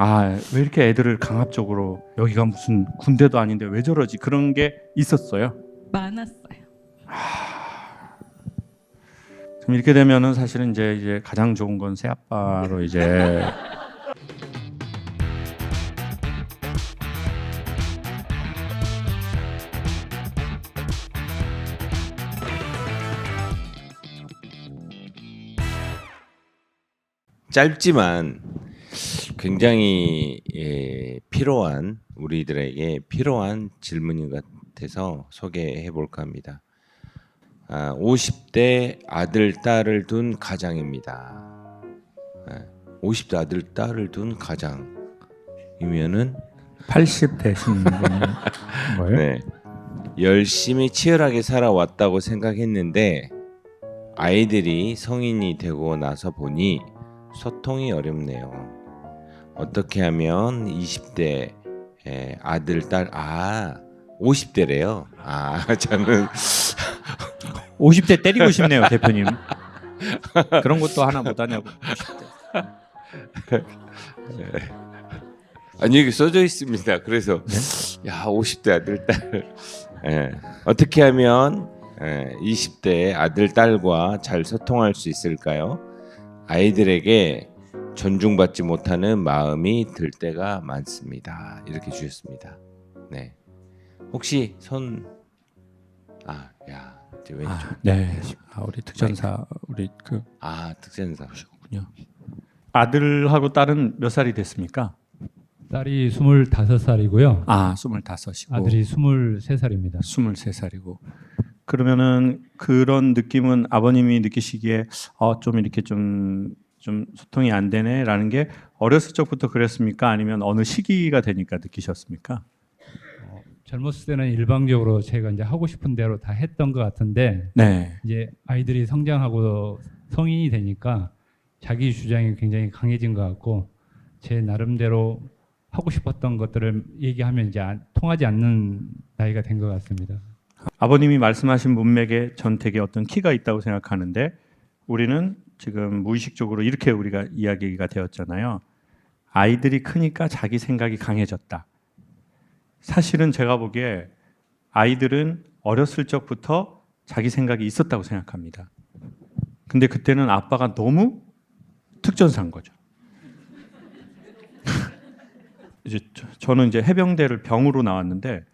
아, 왜 이렇게 애들을 강압적으로 여기가 무슨 군대도 아닌데 왜 저러지? 그런 게 있었어요. 많았어요. 그럼 이렇게 되면은 사실은 이제 이제 가장 좋은 건 새 아빠로 이제 짧지만 굉장히 예, 필요한 우리들에게 필요한 질문인 것 같아서 소개해 볼까 합니다. 아, 50대 아들 딸을 둔 가장입니다. 예, 50대 아들 딸을 둔 가장이면은 80 되신 분 거예요? 네. 열심히 치열하게 살아왔다고 생각했는데 아이들이 성인이 되고 나서 보니 소통이 어렵네요. 어떻게 하면 20대 에, 아들 딸 아 50대래요. 아 저는 50대 때리고 싶네요, 대표님. 그런 것도 하나 못 하냐고. 아니 여기 써져 있습니다. 그래서 야 50대 아들 딸 예, 어떻게 하면 예, 20대 아들 딸과 잘 소통할 수 있을까요? 아이들에게 존중받지 못하는 마음이 들 때가 많습니다. 이렇게 주셨습니다. 네. 혹시 손 아, 야, 이제 왼쪽. 아, 네. 아, 우리 특전사 우리 그 아, 특전사. 군요. 아들하고 딸은 몇 살이 됐습니까? 딸이 25살이고요. 아, 25이고 아들이 23살입니다. 23살이고. 그러면은 그런 느낌은 아버님이 느끼시기에 어, 좀 이렇게 좀, 좀 소통이 안 되네라는 게 어렸을 적부터 그랬습니까? 아니면 어느 시기가 되니까 느끼셨습니까? 젊었을 때는 일방적으로 제가 이제 하고 싶은 대로 다 했던 것 같은데 네. 이제 아이들이 성장하고 성인이 되니까 자기 주장이 굉장히 강해진 것 같고 제 나름대로 하고 싶었던 것들을 얘기하면 이제 안- 통하지 않는 나이가 된 것 같습니다. 아버님이 말씀하신 문맥에 전 되게 어떤 키가 있다고 생각하는데 우리는 지금 무의식적으로 이렇게 우리가 이야기가 되었잖아요. 아이들이 크니까 자기 생각이 강해졌다. 사실은 제가 보기에 아이들은 어렸을 적부터 자기 생각이 있었다고 생각합니다. 근데 그때는 아빠가 너무 특전사인 거죠. 이제 저- 저는 이제 해병대를 병으로 나왔는데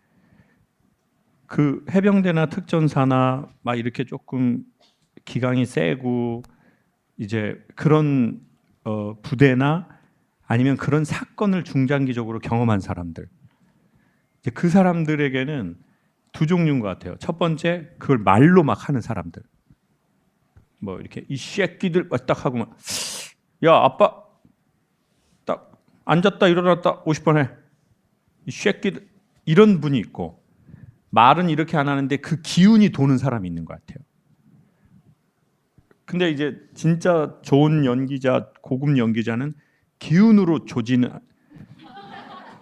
그 해병대나 특전사나 막 이렇게 조금 기강이 세고 이제 그런 어, 부대나 아니면 그런 사건을 중장기적으로 경험한 사람들 그 사람들에게는 두 종류인 것 같아요. 첫 번째 그걸 말로 막 하는 사람들 뭐 이렇게 이 새끼들 딱 하고 막야 아빠 딱 앉았다 일어났다 50번 해. 이 새끼들 이런 분이 있고 말은 이렇게 안 하는데 그 기운이 도는 사람이 있는 것 같아요. 근데 이제 진짜 좋은 연기자, 고급 연기자는 기운으로 조지는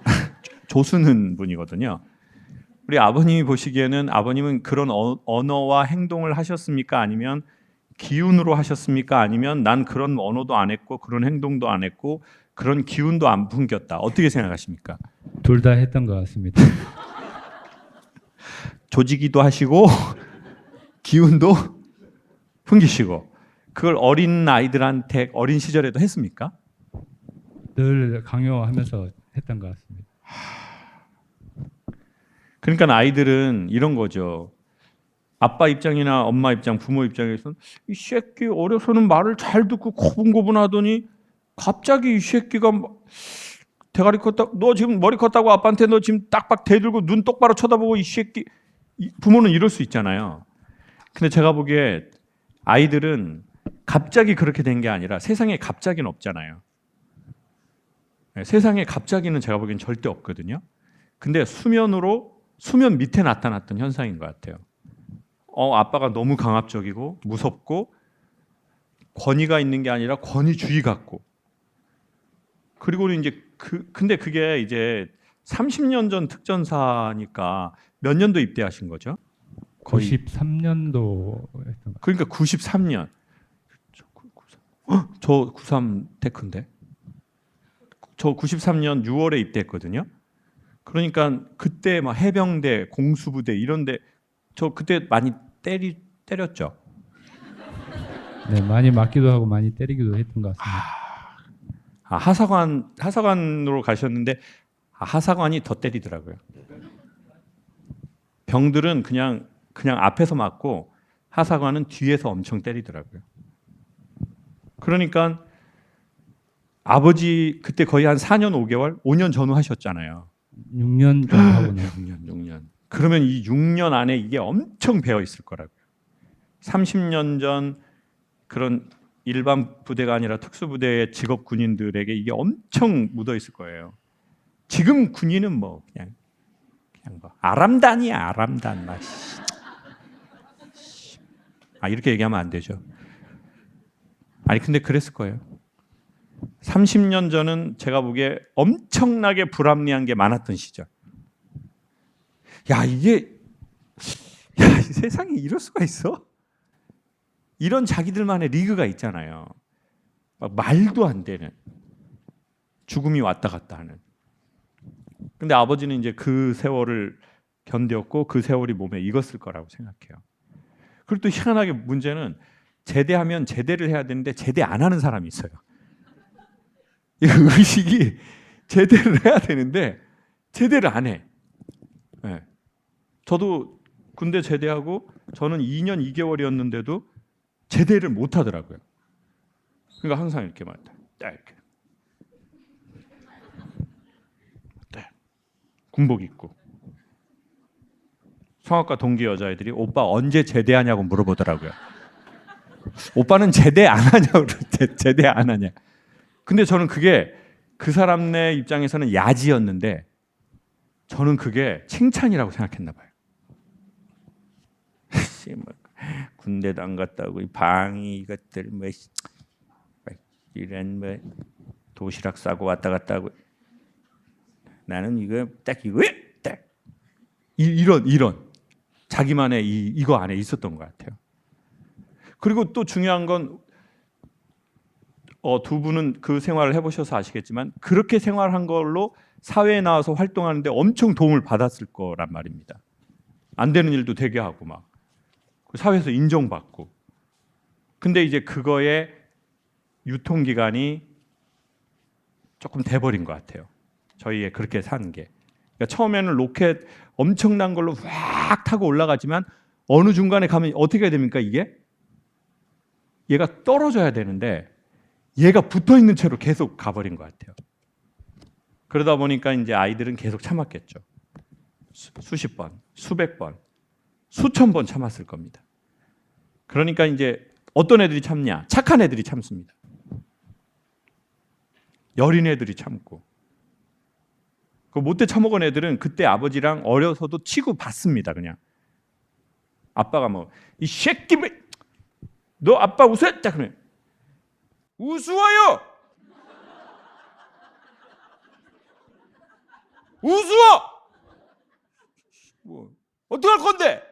조수는 분이거든요. 우리 아버님이 보시기에는 아버님은 그런 어- 언어와 행동을 하셨습니까? 아니면 기운으로 하셨습니까? 아니면 난 그런 언어도 안 했고 그런 행동도 안 했고 그런 기운도 안 풍겼다. 어떻게 생각하십니까? 둘 다 했던 것 같습니다. 조지기도 하시고 기운도 풍기시고 그걸 어린 아이들한테 어린 시절에도 했습니까? 늘 강요하면서 했던 것 같습니다. 그러니까 아이들은 이런 거죠. 아빠 입장이나 엄마 입장, 부모 입장에서는 이 새끼 어려서는 말을 잘 듣고 고분고분하더니 갑자기 이 새끼가 막 대가리 컸다. 너 지금 머리 컸다고 아빠한테 너 지금 딱박 대들고 눈 똑바로 쳐다보고 이 새끼 이- 부모는 이럴 수 있잖아요. 근데 제가 보기에 아이들은 갑자기 그렇게 된 게 아니라 세상에 갑자기는 없잖아요. 네, 세상에 갑자기는 제가 보기엔 절대 없거든요. 근데 수면으로 수면 밑에 나타났던 현상인 것 같아요. 어, 아빠가 너무 강압적이고 무섭고 권위가 있는 게 아니라 권위주의 같고 그리고는 이제 그 근데 그게 이제 30년 전 특전사니까 몇 년도 입대하신 거죠? 거의 93년도 했던 것 그러니까 93년. 저, 93, 어? 저93 테크인데. 저 93년 6월에 입대했거든요. 그러니까 그때 막 해병대, 공수부대 이런데 저 그때 많이 때리 때렸죠. 네, 많이 맞기도 하고 많이 때리기도 했던 것 같습니다. 아, 하사관 하사관으로 가셨는데 아, 하사관이 더 때리더라고요. 병들은 그냥 그냥 앞에서 맞고 하사관은 뒤에서 엄청 때리더라고요. 그러니까 아버지 그때 거의 한 4년 5개월, 5년 전후 하셨잖아요. 6년 정도 하고 나서 6년, 6년. 그러면 이 6년 안에 이게 엄청 배어 있을 거라고요. 30년 전 그런 일반 부대가 아니라 특수부대의 직업 군인들에게 이게 엄청 묻어 있을 거예요. 지금 군인은 뭐 그냥 그냥 뭐 아람단이야 아람단 막. 씨. 아 이렇게 얘기하면 안 되죠. 아니 근데 그랬을 거예요. 30년 전은 제가 보기에 엄청나게 불합리한 게 많았던 시절. 야 이게 야이 세상에 이럴 수가 있어? 이런 자기들만의 리그가 있잖아요. 막 말도 안 되는 죽음이 왔다 갔다 하는. 근데 아버지는 이제 그 세월을 견뎠고 그 세월이 몸에 익었을 거라고 생각해요. 그리고 또 희한하게 문제는 제대하면 제대를 해야 되는데 제대 안 하는 사람이 있어요. 이 의식이 제대를 해야 되는데 제대를 안 해. 예. 저도 군대 제대하고 저는 2년 2개월이었는데도 제대를 못 하더라고요. 그러니까 항상 이렇게 막딱 이렇게. 네. 군복 입고. 성악과 동기 여자애들이 오빠 언제 제대하냐고 물어보더라고요. 오빠는 제대 안 하냐고 그러대. 제대 안 하냐. 근데 저는 그게 그 사람네 입장에서는 야지였는데 저는 그게 칭찬이라고 생각했나 봐요. 씨, 뭐 군대도 안 갔다 오고 이 방이 이것들 뭐 이런 뭐 도시락 싸고 왔다 갔다 하고 나는 이거 딱 이거 딱 이, 이런 이런 자기만의 이 이거 안에 있었던 것 같아요. 그리고 또 중요한 건 어, 두 분은 그 생활을 해보셔서 아시겠지만 그렇게 생활한 걸로 사회에 나와서 활동하는데 엄청 도움을 받았을 거란 말입니다. 안 되는 일도 되게 하고 막 사회에서 인정받고. 근데 이제 그거의 유통 기간이 조금 돼버린 것 같아요. 저희의 그렇게 산 게. 그러니까 처음에는 로켓 엄청난 걸로 확 타고 올라가지만 어느 중간에 가면 어떻게 됩니까 이게? 얘가 떨어져야 되는데 얘가 붙어 있는 채로 계속 가버린 것 같아요. 그러다 보니까 이제 아이들은 계속 참았겠죠. 수, 수십 번, 수백 번, 수천 번 참았을 겁니다. 그러니까 이제 어떤 애들이 참냐? 착한 애들이 참습니다. 여린 애들이 참고. 그 못돼 처먹은 애들은 그때 아버지랑 어려서도 치고 받습니다. 그냥 아빠가 뭐 이 새끼 뭐, 너 아빠 웃었다 그러면 우스워요. 우스워. 뭐 어떡할 건데?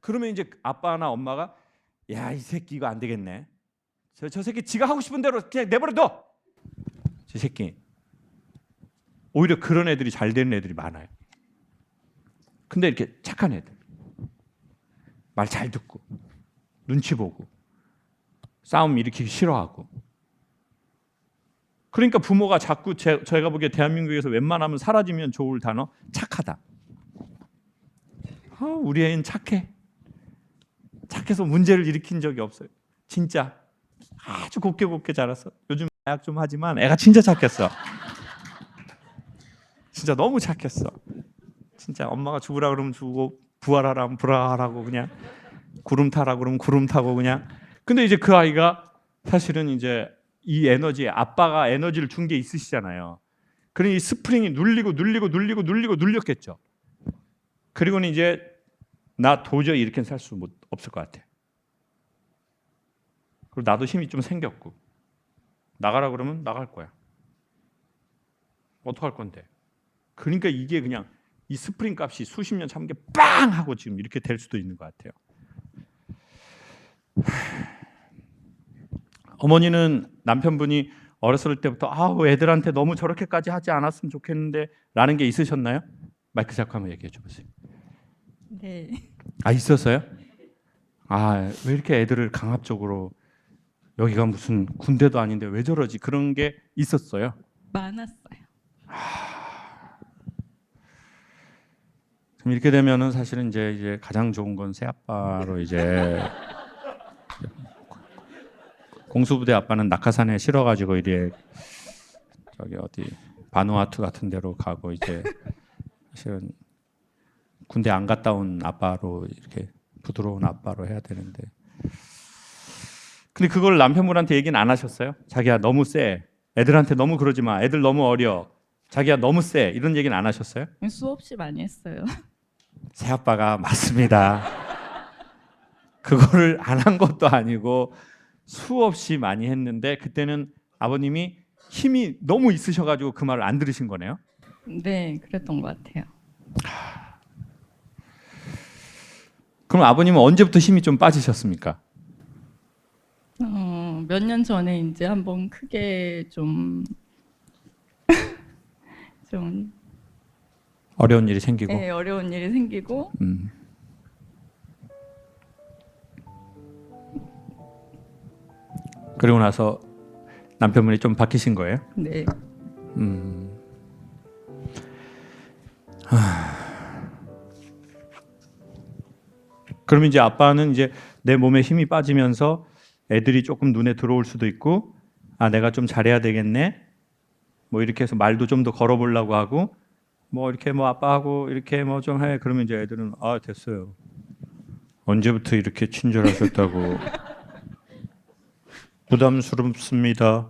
그러면 이제 아빠나 엄마가 야 이 새끼 이거 안 되겠네. 저, 저 새끼 지가 하고 싶은 대로 그냥 내버려 둬. 저 새끼. 오히려 그런 애들이 잘 되는 애들이 많아요. 근데 이렇게 착한 애들. 말 잘 듣고 눈치 보고 싸움 일으키기 싫어하고 그러니까 부모가 자꾸 제, 저희가 보기에 대한민국에서 웬만하면 사라지면 좋을 단어 착하다. 아, 우리 애는 착해. 착해서 문제를 일으킨 적이 없어요. 진짜 아주 곱게 곱게 자랐어. 요즘 마약 좀 하지만 애가 진짜 착했어. 진짜 너무 착했어. 진짜 엄마가 죽으라 그러면 죽고 부활하라면 부활하라고 그냥 구름 타라 그러면 구름 타고 그냥. 근데 이제 그 아이가 사실은 이제 이 에너지 아빠가 에너지를 준 게 있으시잖아요. 그러니 이 스프링이 눌리고 눌리고 눌리고 눌리고 눌렸겠죠. 그리고는 이제 나 도저히 이렇게 살 수 없을 것 같아. 그리고 나도 힘이 좀 생겼고 나가라 그러면 나갈 거야. 어떡할 건데? 그러니까 이게 그냥 이 스프링 값이 수십 년 참은 게빵 하고 지금 이렇게 될 수도 있는 것 같아요. 어머니는 남편분이 어렸을 때부터 아우 애들한테 너무 저렇게까지 하지 않았으면 좋겠는데 라는 게 있으셨나요? 마이크 잡고 한번 얘기해 줘 보세요. 네. 아 있었어요? 아 왜 이렇게 애들을 강압적으로 여기가 무슨 군대도 아닌데 왜 저러지 그런 게 있었어요. 많았어요. 그럼 이렇게 되면은 사실은 이제 이제 가장 좋은 건 새 아빠로 이제 공수부대 아빠는 낙하산에 실어가지고 이제 저기 어디 바누아투 같은 데로 가고 이제 사실은 군대 안 갔다 온 아빠로 이렇게 부드러운 아빠로 해야 되는데 근데 그걸 남편분한테 얘기는 안 하셨어요? 자기야 너무 세 애들한테 너무 그러지 마 애들 너무 어려 자기야 너무 세 이런 얘기는 안 하셨어요? 수없이 많이 했어요. 새 아빠가 맞습니다. 그거를 안 한 것도 아니고 수없이 많이 했는데 그때는 아버님이 힘이 너무 있으셔가지고 그 말을 안 들으신 거네요. 네, 그랬던 것 같아요. 그럼 아버님은 언제부터 힘이 좀 빠지셨습니까? 어, 몇 년 전에 이제 한번 크게 좀 좀 어려운 일이 생기고. 네, 어려운 일이 생기고 음. 그리고 나서 남편분이 좀 바뀌신 거예요? 네, 음. 그럼 이제 아빠는 이제 내 몸에 힘이 빠지면서 애들이 조금 눈에 들어올 수도 있고 아 내가 좀 잘해야 되겠네? 뭐 이렇게 해서 말도 좀 더 걸어보려고 하고 뭐 이렇게 뭐 아빠하고 이렇게 뭐 좀 해. 그러면 이제 애들은 아 됐어요. 언제부터 이렇게 친절하셨다고 부담스럽습니다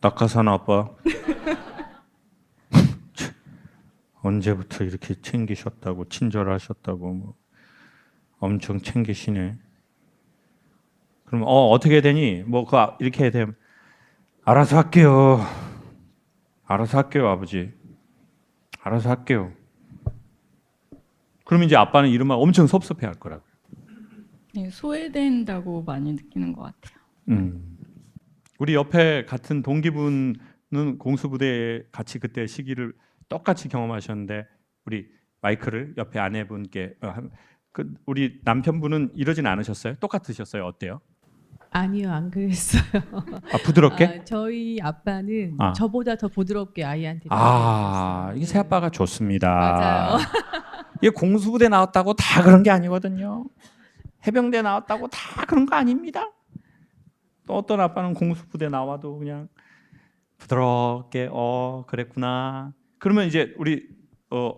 낙하산 아빠 언제부터 이렇게 챙기셨다고 친절하셨다고 뭐 엄청 챙기시네. 그럼 어 어떻게 되니? 뭐 그 이렇게 되면 알아서 할게요. 알아서 할게요, 아버지. 알아서 할게요. 그럼 이제 아빠는 이러면 엄청 섭섭해 할 거라고. 네, 소외된다고 많이 느끼는 것 같아요. 음. 우리 옆에 같은 동기분은 공수부대에 같이 그때 시기를 똑같이 경험하셨는데 우리 마이크를 옆에 아내분께 어, 한- 그 우리 남편분은 이러진 않으셨어요? 똑같으셨어요? 어때요? 아니요, 안 그랬어요. 아 부드럽게? 아, 저희 아빠는 아. 저보다 더 부드럽게 아이한테 아. 이게 새 아빠가 좋습니다. 맞아요. 이게 공수부대 나왔다고 다 그런 게 아니거든요. 해병대 나왔다고 다 그런 거 아닙니다. 또 어떤 아빠는 공수부대 나와도 그냥 부드럽게 어 그랬구나. 그러면 이제 우리 어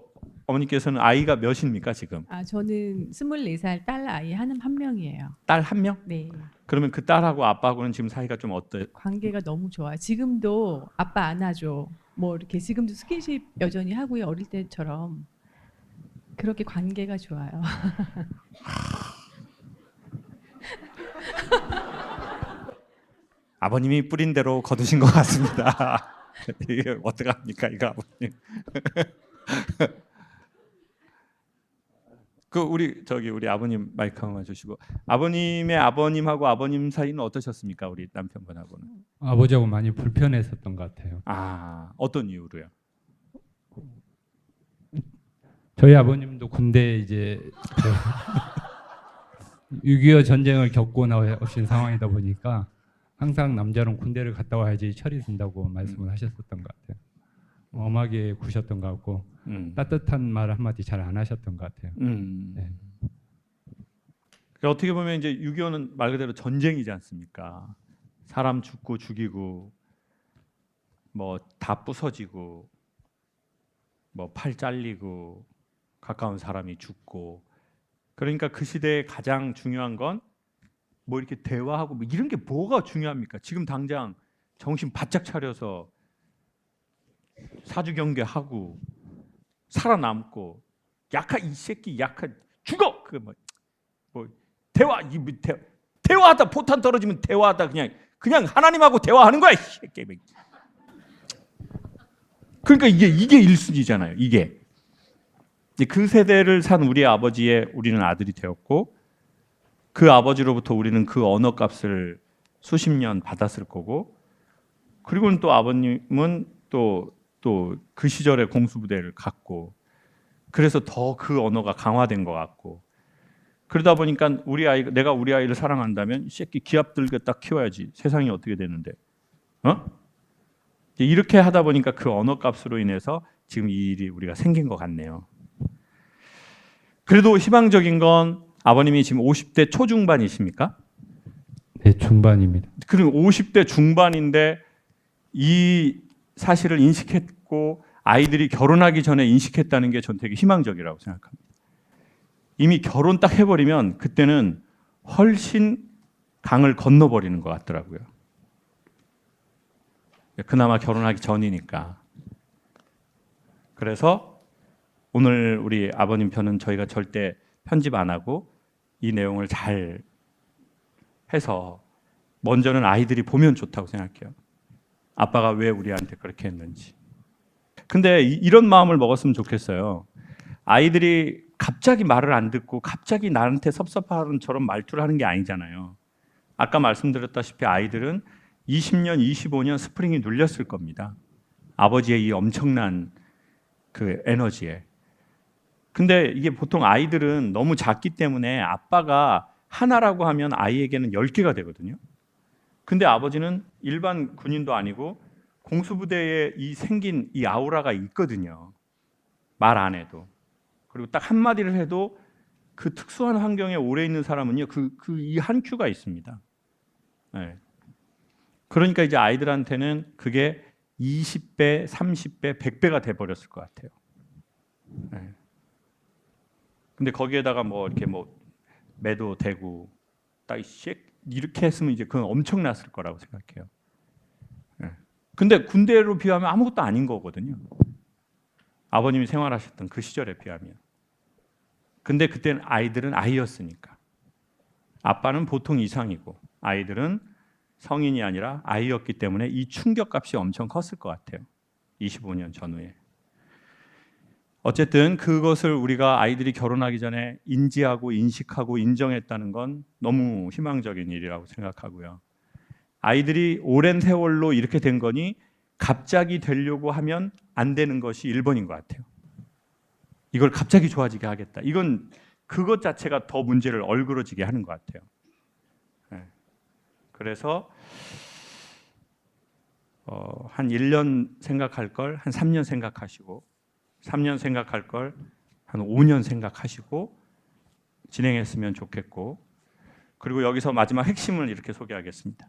어머니께서는 아이가 몇입니까 지금? 아, 저는 24살 딸 아이 한, 한 명이에요. 딸 한 명? 네. 그러면 그 딸하고 아빠하고는 지금 사이가 좀 어때? 관계가 너무 좋아요. 지금도 아빠 안아줘. 뭐 이렇게 지금도 스킨십 여전히 하고요. 어릴 때처럼. 그렇게 관계가 좋아요. 아버님이 뿌린 대로 거두신 것 같습니다. 이게 어떡합니까 이거 아버님? 그 우리 저기 우리 아버님 마이크 한번 주시고 아버님의 아버님하고 아버님 사이는 어떠셨습니까 우리 남편분하고는? 아버지하고 많이 불편했었던 것 같아요. 아 어떤 이유로요? 저희 아버님도 군대 이제 6.25 전쟁을 겪고 나오신 상황이다 보니까 항상 남자는 군대를 갔다 와야지 철이 든다고 말씀을 하셨었던 것 같아요. 엄하게 구셨던 것 같고 음. 따뜻한 말 한마디 잘 안 하셨던 것 같아요. 음. 네. 그러니까 어떻게 보면 이제 6.25는 말 그대로 전쟁이지 않습니까? 사람 죽고 죽이고 뭐 다 부서지고 뭐 팔 잘리고 가까운 사람이 죽고 그러니까 그 시대에 가장 중요한 건 뭐 이렇게 대화하고 뭐 이런 게 뭐가 중요합니까? 지금 당장 정신 바짝 차려서 사주 경계하고 살아남고 약하 이 새끼 약하 죽어! 그뭐 뭐 대화 이 뭐, 대, 대화하다 포탄 떨어지면 대화하다 그냥 그냥 하나님하고 대화하는 거야 이 새끼. 그러니까 이게 이게 일순위잖아요 이게. 그 세대를 산 우리 아버지의 우리는 아들이 되었고 그 아버지로부터 우리는 그 언어 값을 수십 년 받았을 거고 그리고는 또 아버님은 또 또 그 시절의 공수부대를 갖고 그래서 더 그 언어가 강화된 것 같고 그러다 보니까 우리 아이 내가 우리 아이를 사랑한다면 이 새끼 기합 딱 키워야지. 세상이 어떻게 되는데? 어? 이렇게 하다 보니까 그 언어 값으로 인해서 지금 이 일이 우리가 생긴 것 같네요. 그래도 희망적인 건 아버님이 지금 50대 초중반이십니까? 네, 중반입니다. 그럼 50대 중반인데 이 사실을 인식했고 아이들이 결혼하기 전에 인식했다는 게 전 되게 희망적이라고 생각합니다. 이미 결혼 딱 해버리면 그때는 훨씬 강을 건너버리는 것 같더라고요. 그나마 결혼하기 전이니까. 그래서 오늘 우리 아버님 편은 저희가 절대 편집 안 하고 이 내용을 잘 해서 먼저는 아이들이 보면 좋다고 생각해요. 아빠가 왜 우리한테 그렇게 했는지. 근데 이- 이런 마음을 먹었으면 좋겠어요. 아이들이 갑자기 말을 안 듣고 갑자기 나한테 섭섭하는처럼 말투를 하는 게 아니잖아요. 아까 말씀드렸다시피 아이들은 20년, 25년 스프링이 눌렸을 겁니다. 아버지의 이 엄청난 그 에너지에. 근데 이게 보통 아이들은 너무 작기 때문에 아빠가 하나라고 하면 아이에게는 10개가 되거든요. 근데 아버지는 일반 군인도 아니고 공수부대에 이 생긴 이 아우라가 있거든요. 말 안 해도. 그리고 딱 한마디를 해도 그 특수한 환경에 오래 있는 사람은요. 그 그 이 한 큐가 있습니다. 네. 그러니까 이제 아이들한테는 그게 20배, 30배, 100배가 돼 버렸을 것 같아요. 네. 근데 거기에다가 뭐 이렇게 뭐 매도 되고 딱씩 이렇게 했으면 이제 그건 엄청났을 거라고 생각해요. 예. 근데 군대로 비하면 아무것도 아닌 거거든요. 아버님이 생활하셨던 그 시절에 비하면. 근데 그때는 아이들은 아이였으니까. 아빠는 보통 이상이고 아이들은 성인이 아니라 아이였기 때문에 이 충격값이 엄청 컸을 것 같아요. 25년 전후에. 어쨌든 그것을 우리가 아이들이 결혼하기 전에 인지하고 인식하고 인정했다는 건 너무 희망적인 일이라고 생각하고요. 아이들이 오랜 세월로 이렇게 된 거니 갑자기 되려고 하면 안 되는 것이 1번인 것 같아요. 이걸 갑자기 좋아지게 하겠다. 이건 그것 자체가 더 문제를 얼그러지게 하는 것 같아요. 네. 그래서 어, 한 1년 생각할 걸 한 3년 생각하시고 3년 생각할 걸 한 5년 생각하시고 진행했으면 좋겠고 그리고 여기서 마지막 핵심을 이렇게 소개하겠습니다.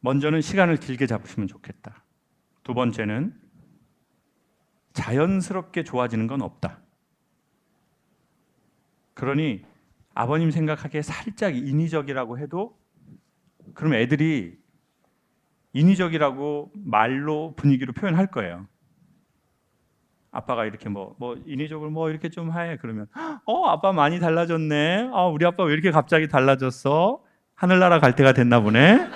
먼저는 시간을 길게 잡으시면 좋겠다. 두 번째는 자연스럽게 좋아지는 건 없다. 그러니 아버님 생각하기에 살짝 인위적이라고 해도 그럼 애들이 인위적이라고 말로 분위기로 표현할 거예요. 아빠가 이렇게 뭐 뭐 인위적으로 뭐 이렇게 좀 해 그러면 어 아빠 많이 달라졌네. 아 우리 아빠 왜 이렇게 갑자기 달라졌어? 하늘나라 갈 때가 됐나 보네.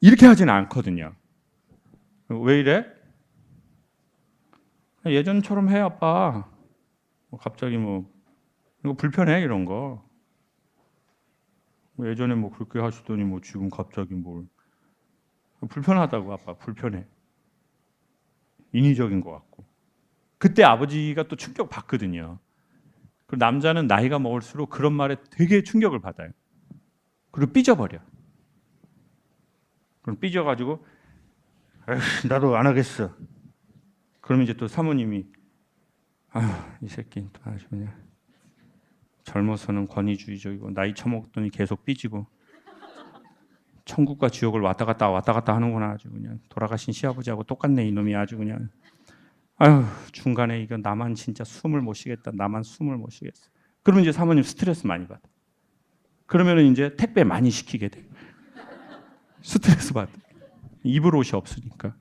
이렇게 하진 않거든요. 왜 이래? 예전처럼 해 아빠. 뭐 갑자기 뭐 이거 불편해 이런 거. 뭐 예전에 뭐 그렇게 하시더니 뭐 지금 갑자기 뭘 불편하다고 아빠 불편해. 인위적인 것 같고. 그때 아버지가 또 충격 받거든요. 그 남자는 나이가 먹을수록 그런 말에 되게 충격을 받아요. 그리고 삐져버려. 그럼 삐져가지고 나도 안 하겠어. 그러면 이제 또 사모님이 아이 새끼 또 그냥 젊어서는 권위주의적이고 나이 처먹더니 계속 삐지고 천국과 지옥을 왔다 갔다 왔다 갔다 하는구나. 아주 그냥 돌아가신 시아버지하고 똑같네 이놈이. 아주 그냥. 아유 중간에 이거 나만 진짜 숨을 못 쉬겠다. 나만 숨을 못 쉬겠어. 그러면 이제 사모님 스트레스 많이 받아. 그러면은 이제 택배 많이 시키게 돼. 스트레스 받아. 입을 옷이 없으니까.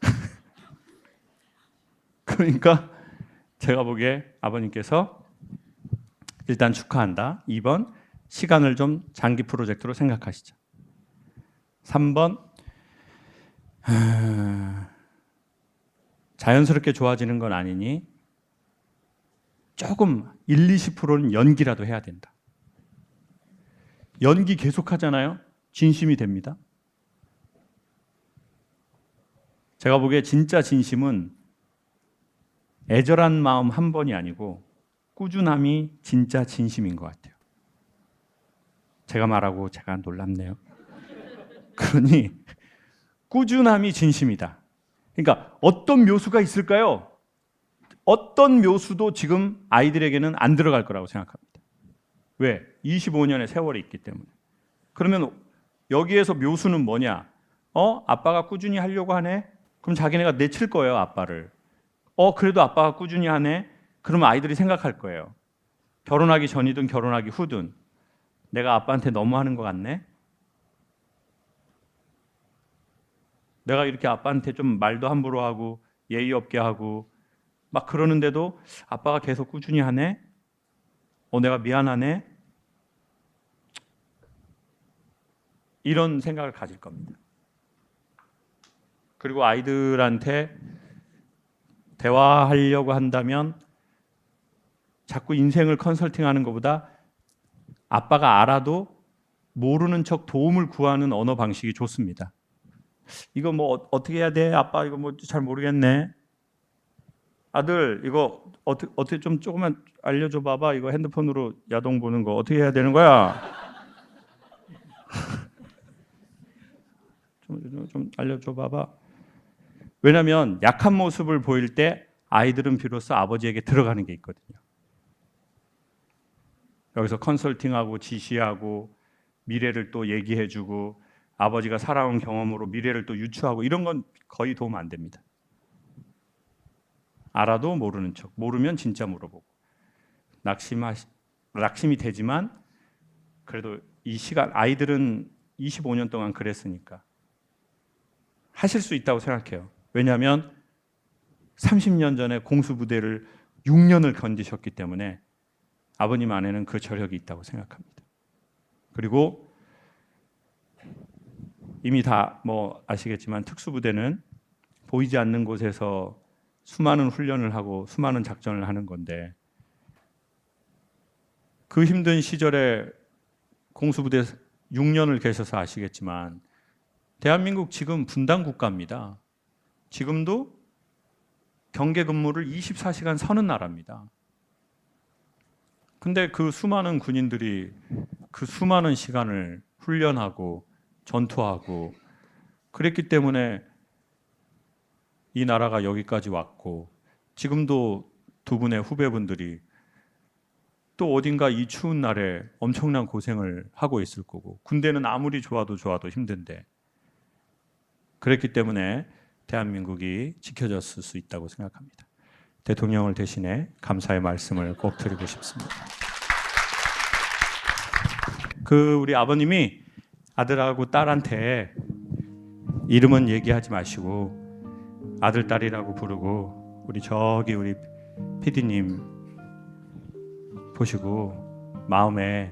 그러니까 제가 보기에 아버님께서 일단 축하한다. 2번 시간을 좀 장기 프로젝트로 생각하시죠 3번 자연스럽게 좋아지는 건 아니니 조금 1, 20%는 연기라도 해야 된다. 연기 계속 하잖아요. 진심이 됩니다. 제가 보기에 진짜 진심은 애절한 마음 한 번이 아니고 꾸준함이 진짜 진심인 것 같아요. 제가 말하고 제가 놀랍네요. 그러니 꾸준함이 진심이다. 그러니까 어떤 묘수가 있을까요? 어떤 묘수도 지금 아이들에게는 안 들어갈 거라고 생각합니다. 왜? 25년의 세월이 있기 때문에. 그러면 여기에서 묘수는 뭐냐? 어? 아빠가 꾸준히 하려고 하네? 그럼 자기네가 내칠 거예요, 아빠를. 어, 그래도 아빠가 꾸준히 하네? 그러면 아이들이 생각할 거예요. 결혼하기 전이든 결혼하기 후든 내가 아빠한테 너무 하는 것 같네? 내가 이렇게 아빠한테 좀 말도 함부로 하고 예의 없게 하고 막 그러는데도 아빠가 계속 꾸준히 하네? 어, 내가 미안하네? 이런 생각을 가질 겁니다. 그리고 아이들한테 대화하려고 한다면 자꾸 인생을 컨설팅하는 것보다 아빠가 알아도 모르는 척 도움을 구하는 언어 방식이 좋습니다. 이거 뭐 어- 어떻게 해야 돼? 아빠 이거 뭐 잘 모르겠네. 아들 이거 어떻게 어떻게 좀 조금만 알려줘 봐봐. 이거 핸드폰으로 야동 보는 거 어떻게 해야 되는 거야? 좀, 좀, 좀 알려줘 봐봐. 왜냐하면 약한 모습을 보일 때 아이들은 비로소 아버지에게 들어가는 게 있거든요. 여기서 컨설팅하고 지시하고 미래를 또 얘기해주고 아버지가 살아온 경험으로 미래를 또 유추하고 이런 건 거의 도움 안 됩니다. 알아도 모르는 척, 모르면 진짜 물어보고 낙심하 낙심이 되지만 그래도 이 시간 아이들은 25년 동안 그랬으니까 하실 수 있다고 생각해요. 왜냐하면 30년 전에 공수부대를 6년을 견디셨기 때문에 아버님 안에는 그 저력이 있다고 생각합니다. 그리고 이미 다 뭐 아시겠지만 특수부대는 보이지 않는 곳에서 수많은 훈련을 하고 수많은 작전을 하는 건데 그 힘든 시절에 공수부대 6년을 계셔서 아시겠지만 대한민국 지금 분단 국가입니다. 지금도 경계 근무를 24시간 서는 나라입니다. 근데 그 수많은 군인들이 그 수많은 시간을 훈련하고 전투하고 그랬기 때문에 이 나라가 여기까지 왔고 지금도 두 분의 후배분들이 또 어딘가 이 추운 날에 엄청난 고생을 하고 있을 거고 군대는 아무리 좋아도 좋아도 힘든데 그랬기 때문에 대한민국이 지켜졌을 수 있다고 생각합니다. 대통령을 대신해 감사의 말씀을 꼭 드리고 싶습니다. 그 우리 아버님이 아들하고 딸한테 이름은 얘기하지 마시고 아들 딸이라고 부르고 우리 저기 우리 PD님 보시고 마음에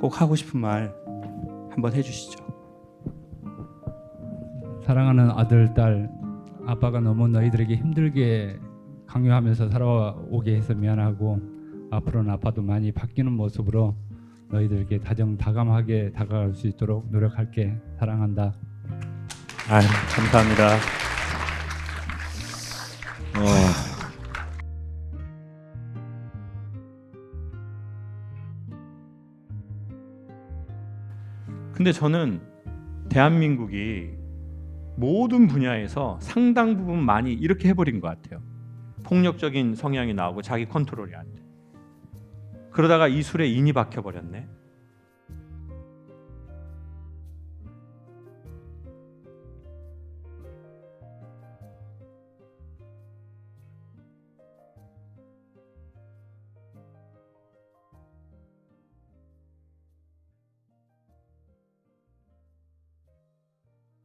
꼭 하고 싶은 말 한번 해주시죠. 사랑하는 아들, 딸, 아빠가 너무 너희들에게 힘들게 강요하면서 살아오게 해서 미안하고 앞으로는 아빠도 많이 바뀌는 모습으로 너희들에게 다정다감하게 다가갈 수 있도록 노력할게. 사랑한다. 아 감사합니다. 근데 저는 대한민국이 모든 분야에서 상당 부분 많이 이렇게 해버린 것 같아요. 폭력적인 성향이 나오고 자기 컨트롤이 안 돼. 그러다가 이 술에 인이 박혀 버렸네.